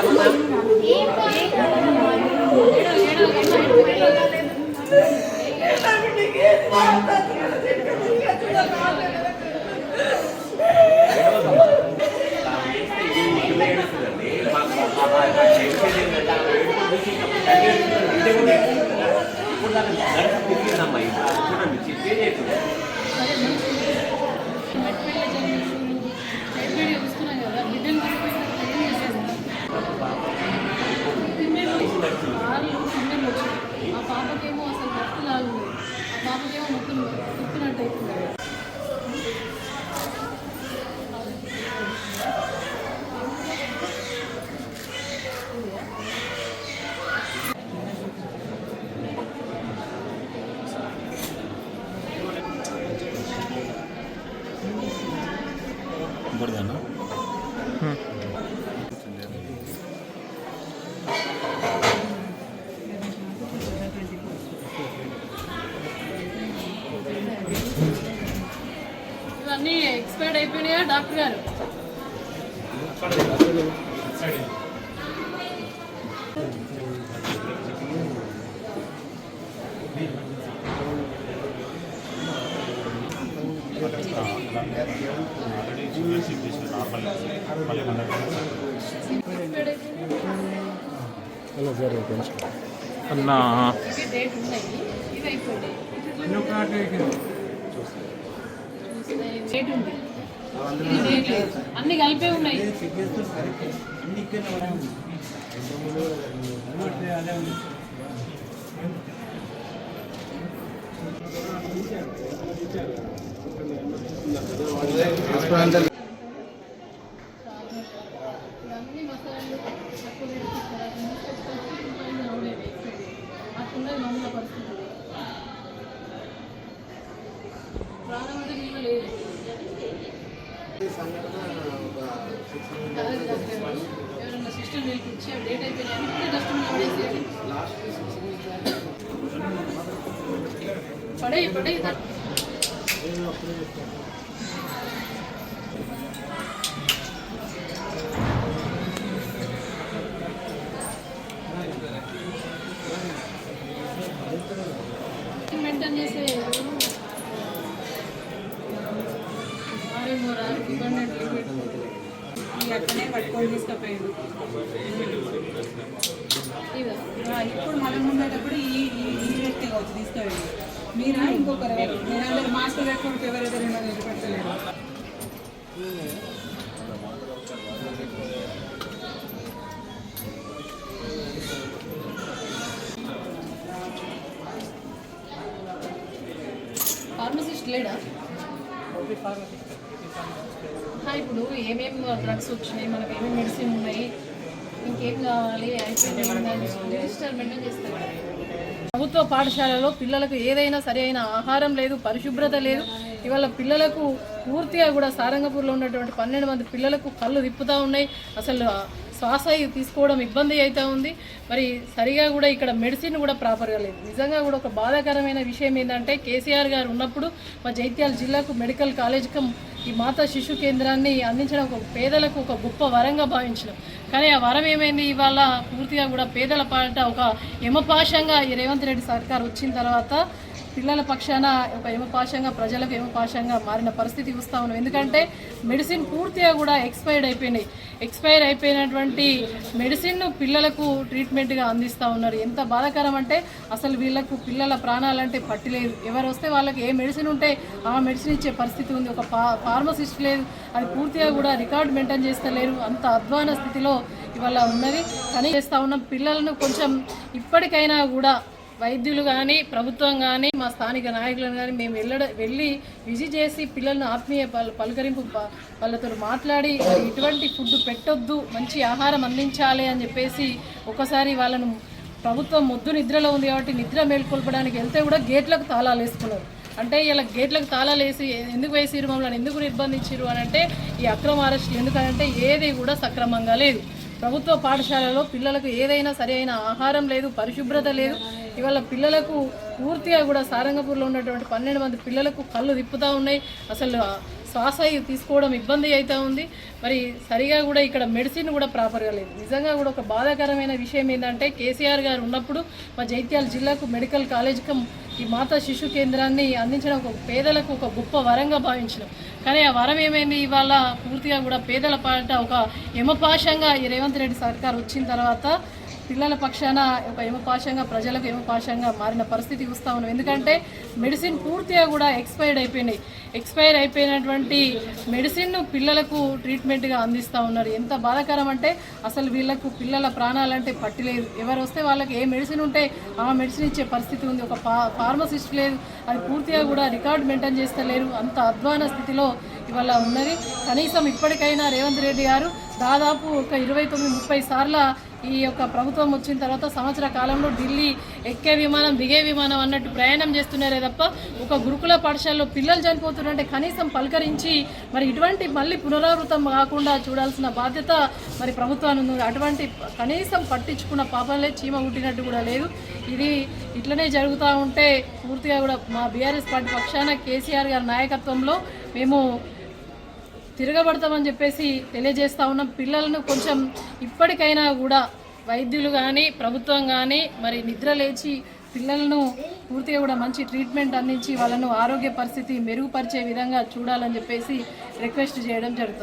ఆ ఆ పాపకేమో మొత్తం అవుతుంది. ఎక్స్పైర్డ్ అయిపోయినాయా డాక్టర్ గారు? ఎక్స్పైర్డ్ అయిపోయినాయా అన్నా డేట్ ఉన్నాయి ఉంది. అన్ని కలిపే ఉన్నాయి. ఇవన్నీ మసాలాలు తక్కువ రేటుకి ఇస్తారు. అన్ని తీసుకొచ్చి పైన రావలేదు ఎక్స్పైరీ. అట్లున్నది మామూలు పరిస్థితి ప్రాణం అంటే మీద లేదు కాదు డాక్టర్ గారు. ఎవరైనా సిస్టమ్ పిలిపించి ఆ డేట్ అయిపోయినాయి ఇప్పుడే డస్ట్బిన్ పడేసేయాలి పడే పడే మెయింటైన్ చేసే ఆరేమో రారు ఇబ్బంది అట్లనే పట్టుకొని తీసుకుపోయాడు. ఇప్పుడు మనం ఉండేటప్పుడు ఈ ఈ వ్యక్తి కావచ్చు తీసుకెళ్ళి మీరా ఇంకొకరు మీరందరూ అందరు మాస్క్ పెట్టుకుంటే ఎవరెవరు ఉన్నారు పెట్టలేరు ఫార్మసిస్ట్ లేడా? ఇప్పుడు ఏమేమి డ్రగ్స్ వచ్చినాయి మనకి ఏమేమి మెడిసిన్ ఉన్నాయి ఇంకేం కావాలి రిజిస్టర్ మెయింటైన్ చేస్తారు. ప్రభుత్వ పాఠశాలలో పిల్లలకు ఏదైనా సరి అయిన ఆహారం లేదు పరిశుభ్రత లేదు. ఇవాళ పిల్లలకు పూర్తిగా కూడా సారంగపూర్లో ఉన్నటువంటి పన్నెండు మంది పిల్లలకు కళ్ళు తిప్పుతూ ఉన్నాయి. అసలు శ్వాస తీసుకోవడం ఇబ్బంది అయితే ఉంది. మరి సరిగా కూడా ఇక్కడ మెడిసిన్ కూడా ప్రాపర్గా లేదు. నిజంగా కూడా ఒక బాధాకరమైన విషయం ఏంటంటే కేసీఆర్ గారు ఉన్నప్పుడు మా జైత్యాల జిల్లాకు మెడికల్ కాలేజ్కి ఈ మాతా శిశు కేంద్రాన్ని అందించడం ఒక పేదలకు ఒక గొప్ప వరంగా భావించడం కానీ ఆ వరం ఏమైంది? ఇవాళ పూర్తిగా కూడా పేదల పాట ఒక యమపాశంగా ఈ రేవంత్ రెడ్డి సర్కార్ వచ్చిన తర్వాత పిల్లల పక్షాన ఒక యమపాశంగా ప్రజలకు యమపాశంగా మారిన పరిస్థితి చూస్తా ఉన్నాం. ఎందుకంటే మెడిసిన్ పూర్తిగా కూడా ఎక్స్పైర్డ్ అయిపోయినాయి. ఎక్స్పైర్ అయిపోయినటువంటి మెడిసిన్ పిల్లలకు ట్రీట్మెంట్గా అందిస్తూ ఉన్నారు. ఎంత బాధాకరం అంటే అసలు వీళ్ళకు పిల్లల ప్రాణాలంటే పట్టిలేదు ఎవరు వస్తే వాళ్ళకి ఏ మెడిసిన్ ఉంటే ఆ మెడిసిన్ ఇచ్చే పరిస్థితి ఉంది. ఒక ఫార్మసిస్ట్ లేదు. అది పూర్తిగా కూడా రికార్డ్ మెయింటైన్ చేస్తలేరు. అంత అధ్వాన స్థితిలో ఇవాళ ఉన్నది. కానీ చేస్తూ ఉన్నాం. పిల్లలను కొంచెం ఇప్పటికైనా కూడా వైద్యులు కానీ ప్రభుత్వం కానీ మా స్థానిక నాయకులను కానీ మేము వెళ్ళడ వెళ్ళి విజిట్ చేసి పిల్లలను ఆత్మీయ పలకరింపు వాళ్ళతో మాట్లాడి ఇటువంటి ఫుడ్ పెట్టొద్దు మంచి ఆహారం అందించాలి అని చెప్పేసి ఒకసారి వాళ్ళను ప్రభుత్వం ముద్దు నిద్రలో ఉంది కాబట్టి నిద్ర మేల్కొల్పడానికి వెళ్తే కూడా గేట్లకు తాళాలు వేసుకున్నారు. అంటే ఇలా గేట్లకు తాళాలు వేసి ఎందుకు వేసిరు మమ్మల్ని ఎందుకు నిర్బంధించారు అని అంటే ఈ అక్రమ అరెస్టులు ఎందుకంటే ఏది కూడా సక్రమంగా లేదు. ప్రభుత్వ పాఠశాలలో పిల్లలకు ఏదైనా సరి అయిన ఆహారం లేదు పరిశుభ్రత లేదు. ఇవాళ పిల్లలకు పూర్తిగా కూడా సారంగపూర్లో ఉన్నటువంటి పన్నెండు మంది పిల్లలకు కళ్ళు తిప్పుతూ ఉన్నాయి. అసలు శ్వాస తీసుకోవడం ఇబ్బంది అవుతూ ఉంది. మరి సరిగా కూడా ఇక్కడ మెడిసిన్ కూడా ప్రాపర్గా లేదు. నిజంగా కూడా ఒక బాధాకరమైన విషయం ఏంటంటే కేసీఆర్ గారు ఉన్నప్పుడు మా జైత్యాల జిల్లాకు మెడికల్ కాలేజ్కి ఈ మాతా శిశు కేంద్రాన్ని అందించడం ఒక పేదలకు ఒక గొప్ప వరంగా భావించడం. కానీ ఆ వరం ఏమైంది? ఇవాళ పూర్తిగా కూడా పేదల పాట ఒక యమపాశంగా ఈ రేవంత్ రెడ్డి సర్కార్ వచ్చిన తర్వాత పిల్లల పక్షాన ఒక యమపాశంగా ప్రజలకు యమపాశంగా మారిన పరిస్థితి చూస్తూ ఉన్నాం. ఎందుకంటే మెడిసిన్ పూర్తిగా కూడా ఎక్స్పైర్డ్ అయిపోయినాయి. ఎక్స్పైర్ అయిపోయినటువంటి మెడిసిన్ పిల్లలకు ట్రీట్మెంట్గా అందిస్తూ ఉన్నారు. ఎంత బాధాకరం అంటే అసలు వీళ్ళకు పిల్లల ప్రాణాలంటే పట్టిలేదు ఎవరు వస్తే వాళ్ళకి ఏ మెడిసిన్ ఉంటే ఆ మెడిసిన్ ఇచ్చే పరిస్థితి ఉంది. ఒక ఫా ఫార్మసిస్ట్ లేదు. అది పూర్తిగా కూడా రికార్డ్ మెయింటైన్ చేస్తలేరు. అంత అధ్వాన స్థితిలో ఇవాళ ఉన్నది. కనీసం ఇప్పటికైనా రేవంత్ రెడ్డి గారు దాదాపు ఒక ఇరవై తొమ్మిది ముప్పై సార్ల ఈ యొక్క ప్రభుత్వం వచ్చిన తర్వాత సంవత్సర కాలంలో ఢిల్లీ ఎక్కే విమానం దిగే విమానం అన్నట్టు ప్రయాణం చేస్తున్నారే తప్ప ఒక గురుకుల పాఠశాలలో పిల్లలు చనిపోతున్నారంటే కనీసం పలకరించి మరి ఇటువంటి మళ్ళీ పునరావృతం కాకుండా చూడాల్సిన బాధ్యత మరి ప్రభుత్వాన్ని ఉంది. అటువంటి కనీసం పట్టించుకున్న పాపలే చీమ కుట్టినట్టు కూడా లేదు. ఇది ఇట్లనే జరుగుతూ ఉంటే పూర్తిగా కూడా మా బీఆర్ఎస్ పార్టీ పక్షాన కేసీఆర్ గారి నాయకత్వంలో మేము తిరగబడతామని చెప్పేసి తెలియజేస్తా ఉన్నాం. పిల్లలను కొంచెం ఇప్పటికైనా కూడా వైద్యులు కానీ ప్రభుత్వం కానీ మరి నిద్ర లేచి పిల్లలను పూర్తిగా కూడా మంచి ట్రీట్మెంట్ అందించి వాళ్ళను ఆరోగ్య పరిస్థితి మెరుగుపరిచే విధంగా చూడాలని చెప్పేసి రిక్వెస్ట్ చేయడం జరుగుతుంది.